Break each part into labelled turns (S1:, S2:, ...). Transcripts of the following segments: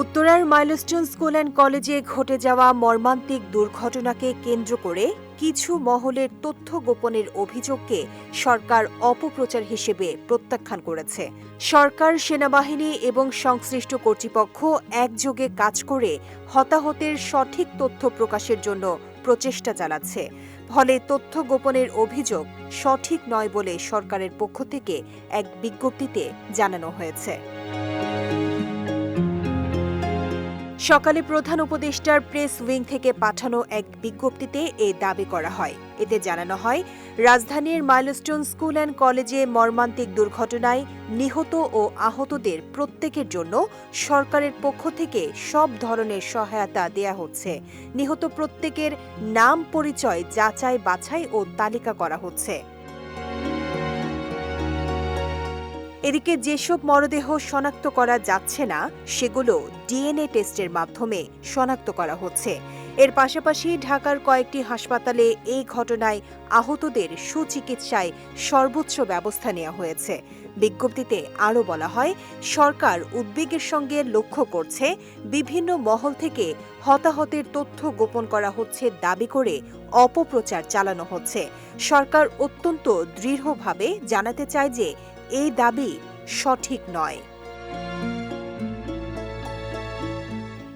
S1: উত্তরার milestone school and কলেজে ঘটে যাওয়া মর্মান্তিক দুর্ঘটনাকে কেন্দ্র করে কিছু মহলের তথ্য গোপনের অভিযোগকে সরকার অপপ্রচার হিসেবে প্রত্যাখ্যান করেছে। সরকার, সেনাবাহিনী এবং সংশ্লিষ্ট কর্তৃপক্ষ একযোগে কাজ করে হতাহতের সঠিক তথ্য প্রকাশের জন্য প্রচেষ্টা চালাচ্ছে। ফলে তথ্য গোপনের অভিযোগ সঠিক নয় বলে সরকারের পক্ষ থেকে এক বিজ্ঞপ্তিতে জানানো হয়েছে। সকালে প্রধান উপদেষ্টার প্রেস উইং থেকে পাঠানো এক বিজ্ঞপ্তিতে এ দাবি করা হয়। এতে জানানো হয়, রাজধানীর মাইলস্টোন স্কুল অ্যান্ড কলেজে মর্মান্তিক দুর্ঘটনায় নিহত ও আহতদের প্রত্যেকের জন্য সরকারের পক্ষ থেকে সব ধরনের সহায়তা দেয়া হচ্ছে। নিহত প্রত্যেকের নাম, পরিচয় যাচাই বাছাই ও তালিকা করা হচ্ছে। এদিকে যেসব মরদেহ শনাক্ত করা যাচ্ছে না, সেগুলো ডিএনএ টেস্টের মাধ্যমে শনাক্ত করা হচ্ছে। এর পাশাপাশি ঢাকার কয়েকটি হাসপাতালে এই ঘটনায় আহতদের সুচিকিৎসায় সর্বোচ্চ ব্যবস্থা নেওয়া হয়েছে। বিজ্ঞপ্তিতে আরও বলা হয়, সরকার উদ্বেগের সঙ্গে লক্ষ্য করছে, বিভিন্ন মহল থেকে হতাহতের তথ্য গোপন করা হচ্ছে দাবি করে অপপ্রচার চালানো হচ্ছে। সরকার অত্যন্ত দৃঢ়ভাবে জানাতে চায় যে এই দাবি সঠিক নয়।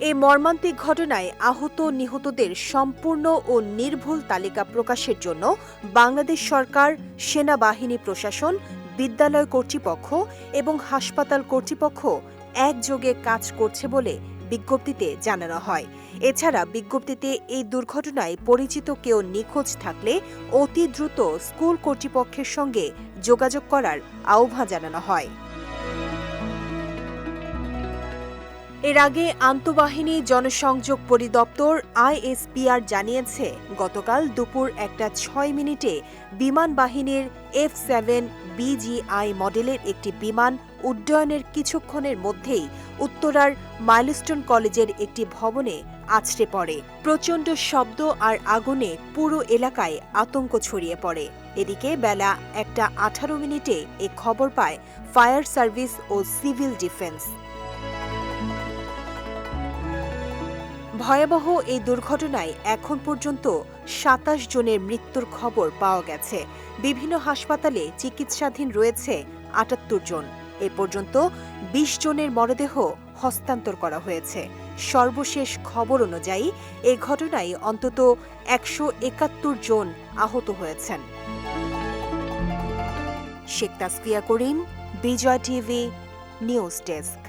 S1: এই মর্মান্তিক ঘটনায় আহত নিহতদের সম্পূর্ণ ও নির্ভুল তালিকা প্রকাশের জন্য বাংলাদেশ সরকার, সেনাবাহিনী প্রশাসন, বিদ্যালয় কর্তৃপক্ষ এবং হাসপাতাল কর্তৃপক্ষ একযোগে কাজ করছে বলে বিজ্ঞপ্তিতে জানানো হয়। এছাড়া বিজ্ঞপ্তিতে এই দুর্ঘটনায় পরিচিত কেউ নিখোঁজ থাকলে অতি দ্রুত স্কুল কর্তৃপক্ষের সঙ্গে যোগাযোগ করার আহ্বান জানানো হয়। এর আগে আন্তঃবাহিনী জনসংযোগ পরিদপ্তর আইএসপিআর জানিয়েছে, গতকাল দুপুর একটা ছয় মিনিটে বিমান বাহিনীর এফ সেভেন বিজিআই মডেলের একটি বিমান উড্ডয়নের কিছুক্ষণের মধ্যেই উত্তরার মাইলস্টোন কলেজের একটি ভবনে আছড়ে পড়ে। প্রচণ্ড শব্দ আর আগুনে পুরো এলাকায় আতঙ্ক ছড়িয়ে পড়ে। এদিকে বেলা একটা আঠারো মিনিটে এ খবর পায় ফায়ার সার্ভিস ও সিভিল ডিফেন্স। ভয়াবহ এই দুর্ঘটনায় এখন পর্যন্ত সাতাশ জনের মৃত্যুর খবর পাওয়া গেছে। বিভিন্ন হাসপাতালে চিকিৎসাধীন রয়েছে আটাত্তর জন। এ পর্যন্ত ২০ জনের মরদেহ হস্তান্তর করা হয়েছে। সর্বশেষ খবর অনুযায়ী এ ঘটনায় অন্তত একশো একাত্তর জন আহত হয়েছেন। Sheikh Tasfia Karim, Bijoy TV, news desk.